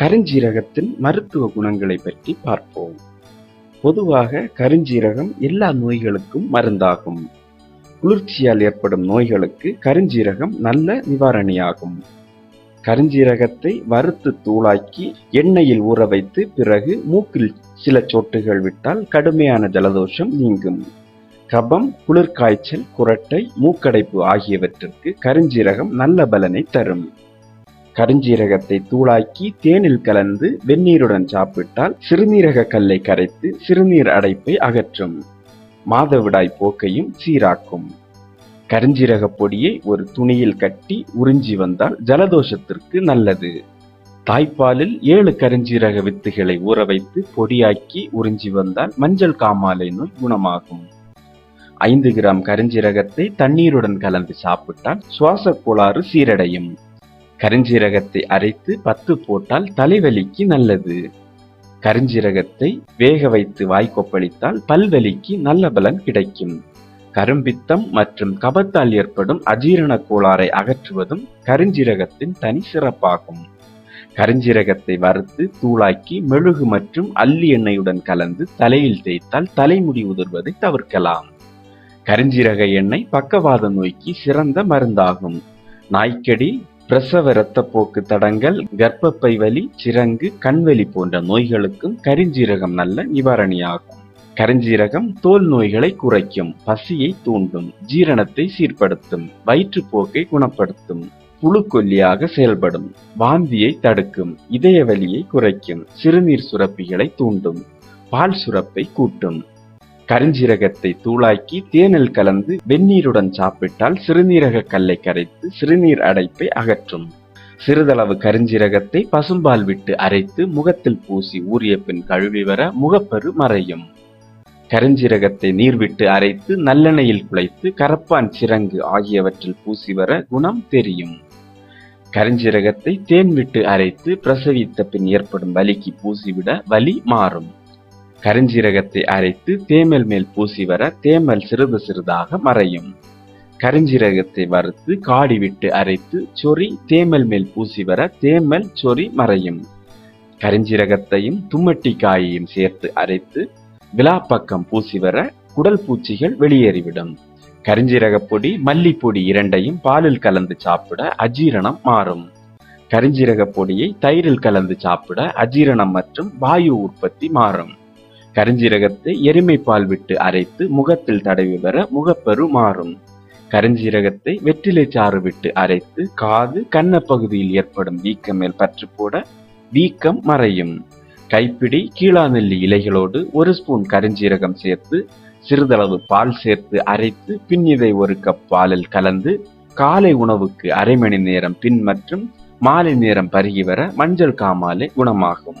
கருஞ்சீரகத்தின் மருத்துவ குணங்களை பற்றி பார்ப்போம். பொதுவாக கருஞ்சீரகம் எல்லா நோய்களுக்கும் மருந்தாகும். குளிர்ச்சியால் ஏற்படும் நோய்களுக்கு கருஞ்சீரகம் நல்ல நிவாரணியாகும். கருஞ்சீரகத்தை வறுத்து தூளாக்கி எண்ணெயில் ஊற வைத்து பிறகு மூக்கில் சில சொட்டுகள் விட்டால் கடுமையான ஜலதோஷம் நீங்கும். கபம் குளிர்காய்ச்சல் குரட்டை மூக்கடைப்பு ஆகியவற்றிற்கு கருஞ்சீரகம் நல்ல பலனை தரும். கருஞ்சீரகத்தை தூளாக்கி தேனில் கலந்து வெந்நீருடன் சாப்பிட்டால் சிறுநீரக கல்லை கரைத்து சிறுநீர் அடைப்பை அகற்றும். மாதவிடாய் போக்கையும் சீராக்கும். கருஞ்சீரக பொடியை ஒரு துணியில் கட்டி உறிஞ்சி வந்தால் ஜலதோஷத்திற்கு நல்லது. தாய்ப்பாலில் ஏழு கருஞ்சீரக வித்துகளை ஊற வைத்து பொடியாக்கி உறிஞ்சி வந்தால் மஞ்சள் காமாலை நோய் குணமாகும். ஐந்து கிராம் கருஞ்சீரகத்தை தண்ணீருடன் கலந்து சாப்பிட்டால் சுவாச கோளாறு சீரடையும். கரிஞ்சீரகத்தை அரைத்து பத்து போட்டால் தலைவலிக்கு நல்லது. கருஞ்சீரகத்தை வேக வைத்து வாய்க்கொப்பளித்தால் பல்வலிக்கு நல்ல பலன் கிடைக்கும். கரும்பித்தம் மற்றும் கபத்தால் ஏற்படும் அஜீரண கோளாறை அகற்றுவதும் கருஞ்சீரகத்தின் தனி சிறப்பாகும். கருஞ்சீரகத்தை வறுத்து தூளாக்கி மெழுகு மற்றும் அல்லி எண்ணெயுடன் கலந்து தலையில் தேய்த்தால் தலைமுடி உதிர்வதை தவிர்க்கலாம். கருஞ்சீரக எண்ணெய் பக்கவாத நோய்க்கு சிறந்த மருந்தாகும். நாய்க்கடி பிரசவ இரத்தப்போக்கு தடங்கள் கர்ப்பப்பை வலி சிரங்கு கண்வலி போன்ற நோய்களுக்கும் கரிஞ்சீரகம் நல்ல நிவாரணியாகும். கரிஞ்சீரகம் தோல் நோய்களை குறைக்கும் பசியை தூண்டும் ஜீரணத்தை சீர்படுத்தும் வயிற்றுப்போக்கை குணப்படுத்தும் புழுக்கொல்லியாக செயல்படும் வாந்தியை தடுக்கும் இதய வலியை குறைக்கும் சிறுநீர் சுரப்பிகளை தூண்டும் பால் சுரப்பை கூட்டும். கருஞ்சீரகத்தை தூளாக்கி தேனில் கலந்து வெந்நீருடன் சாப்பிட்டால் சிறுநீரக கல்லை கரைத்து சிறுநீர் அடைப்பை அகற்றும். சிறிதளவு கருஞ்சீரகத்தை பசும்பால் விட்டு அரைத்து முகத்தில் பூசி ஊறிய பின் கழுவி வர முகப்பரு மறையும். கருஞ்சீரகத்தை நீர் விட்டு அரைத்து நல்லெண்ணெயில் குழைத்து கரப்பான் சிரங்கு ஆகியவற்றில் பூசி வர குணம் தெரியும். கருஞ்சீரகத்தை தேன் விட்டு அரைத்து பிரசவித்த பின் ஏற்படும் வலிக்கு பூசிவிட வலி மாறும். கரிஞ்சீரகத்தை அரைத்து தேமல் மேல் பூசி வர தேமல் சிறிது சிறிதாக மறையும். கரிஞ்சீரகத்தை வறுத்து காடி விட்டு அரைத்து சொறி தேமல் மேல் பூசி வர தேமல் சொறி மறையும். கரிஞ்சீரகத்தையும் தும்மட்டிக்காயையும் சேர்த்து அரைத்து விழாப்பக்கம் பூசி வர குடல் பூச்சிகள் வெளியேறிவிடும். கருஞ்சீரக பொடி மல்லிப்பொடி இரண்டையும் பாலில் கலந்து சாப்பிட அஜீரணம் மாறும். கரிஞ்சீரகப் பொடியை தயிரில் கலந்து சாப்பிட அஜீரணம் மற்றும் வாயு உற்பத்தி மாறும். கருஞ்சீரகத்தை எருமை பால் விட்டு அரைத்து முகத்தில் தடவி வர முகப்பரு மாறும். கருஞ்சீரகத்தை வெற்றிலை சாறு விட்டு அரைத்து காது கன்ன பகுதியில் ஏற்படும் வீக்கம் மேல் பற்று போட வீக்கம் மறையும். கைப்பிடி கீழாநெல்லி இலைகளோடு ஒரு ஸ்பூன் கருஞ்சீரகம் சேர்த்து சிறிதளவு பால் சேர்த்து அரைத்து பின் இதை ஒரு கப் பாலில் கலந்து காலை உணவுக்கு அரை மணி நேரம் பின் மற்றும் மாலை நேரம் பருகி வர மஞ்சள் காமாலை குணமாகும்.